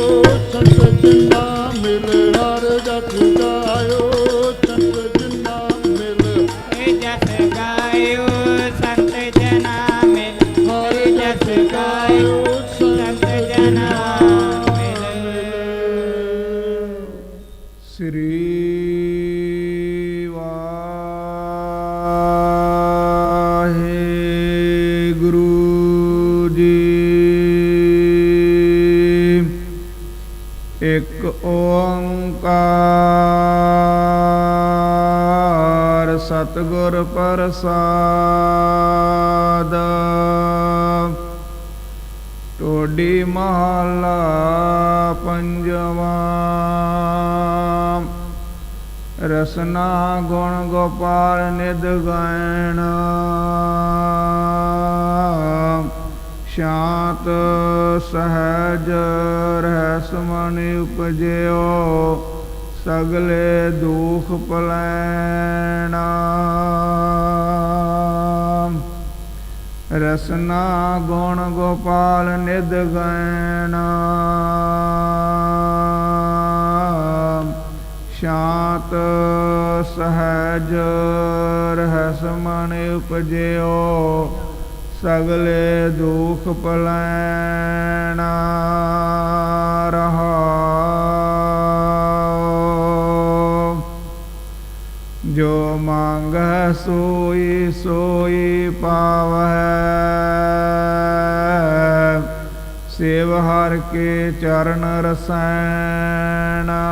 我看着灯光。ਇੱਕ ਓੰਕਾਰ ਸਤਿਗੁਰ ਪ੍ਰਸਾਦ। ਟੋਡੀ ਮਹਲਾ ਪੰਜਵਾ। ਰਸਨਾ ਗੁਣ ਗੋਪਾਲ ਨਿਦ ਗਾਇਣ। ਸ਼ਾਂਤ ਸਹਜ ਰਹਿ ਸਮਨ ਉਪਜਿਓ, ਸਗਲੇ ਦੁਖ ਪਲੈਣਾ। ਰਸਨਾ ਗੁਣ ਗੋਪਾਲ ਨਿਦ ਗੈਣ। ਸ਼ਾਂਤ ਸਹਜ ਰਹਿ ਸਮਨ ਉਪਜਿਓ ਸਗਲੇ ਦੁਖ ਪਲੈਣਾ ਰਹਾ। ਜੋ ਮੰਗੈ ਸੋਈ ਸੋਈ ਪਾਵੈ ਸੇਵ ਹਰ ਕੇ ਚਰਨ ਰਸੈਣਾ।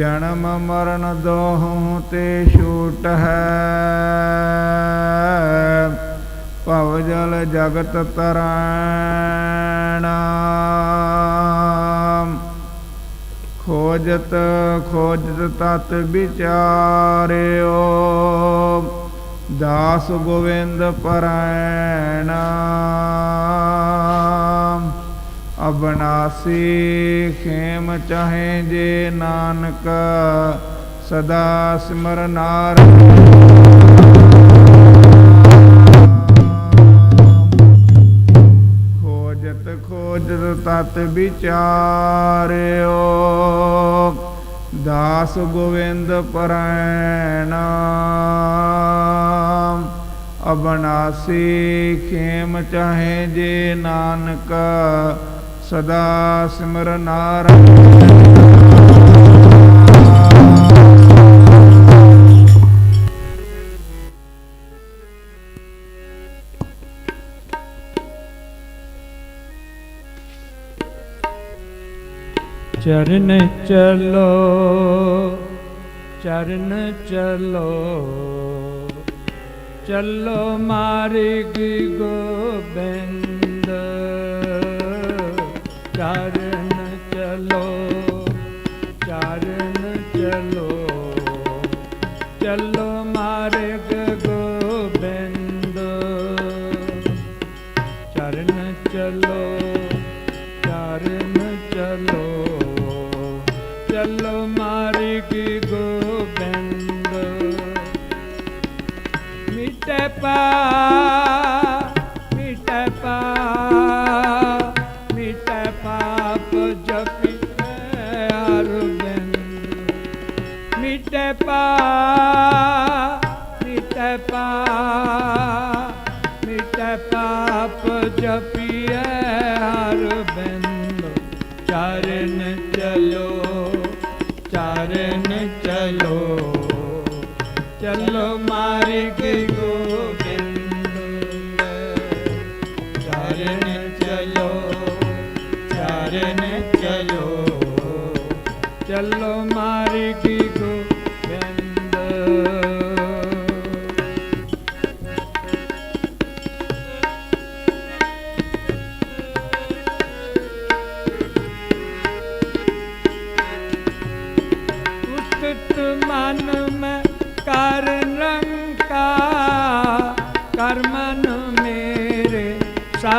ਜਨਮ ਮਰਨ ਦੋਹੋਂ ਤੇ ਛੂਟ ਹੈ। ਭਵ ਜਲ ਜਗਤ ਤਰੈਣ। ਖੋਜਤ ਖੋਜਤ ਤਤ ਵਿਚਾਰਿਓ। ਦਾਸ ਗੋਵਿੰਦ ਪਰੈਣ ਅਬਨਾਸੀ ਖੇਮ ਚਾਹੇ ਜੇ ਨਾਨਕ, ਸਦਾ ਸਿਮਰਨਾਰ ਖੋਜਤ ਖੋਜਤ ਤਤ ਵਿਚਾਰਿਓ। ਦਾਸ ਗੋਵਿੰਦ ਪਰੈਣ ਅਬਨਾਸੀ ਖੇਮ ਚਾਹੇ ਜੇ ਨਾਨਕ ਸਦਾ ਸਿਮਰ ਨਾਰਾਇਣ ਚਰਨ ਚਲੋ ਚਰਨ ਚਲੋ ਚੱਲੋ ਮਾਰਗ ਗੋ। ਚਰਨ ਚਲੋ ਚਰਨ ਚਲੋ। ਚੱਲੋ ਮਾਰਗ ਗੋਬਿੰਦ। ਮਿਟੇ ਪਾ ਮਿਟੇ ਪਾ, ਮਿਟੇ ਪਾਪ ਜਪੀ ਅਰਬਿੰਦ ਮਿਟੇ ਚਰਨ ਚਲੋ ਚਰਨ ਚਲੋ। ਚਲੋ ਮਾਰਗ ਗੋਬਿੰਦ। ਚਰਨ ਚਲੋ ਚਰਨ ਚਲੋ। ਚਲੋ ਮਾਰਗ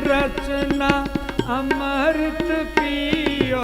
ਰਚਨਾ ਅੰਮ੍ਰਿਤ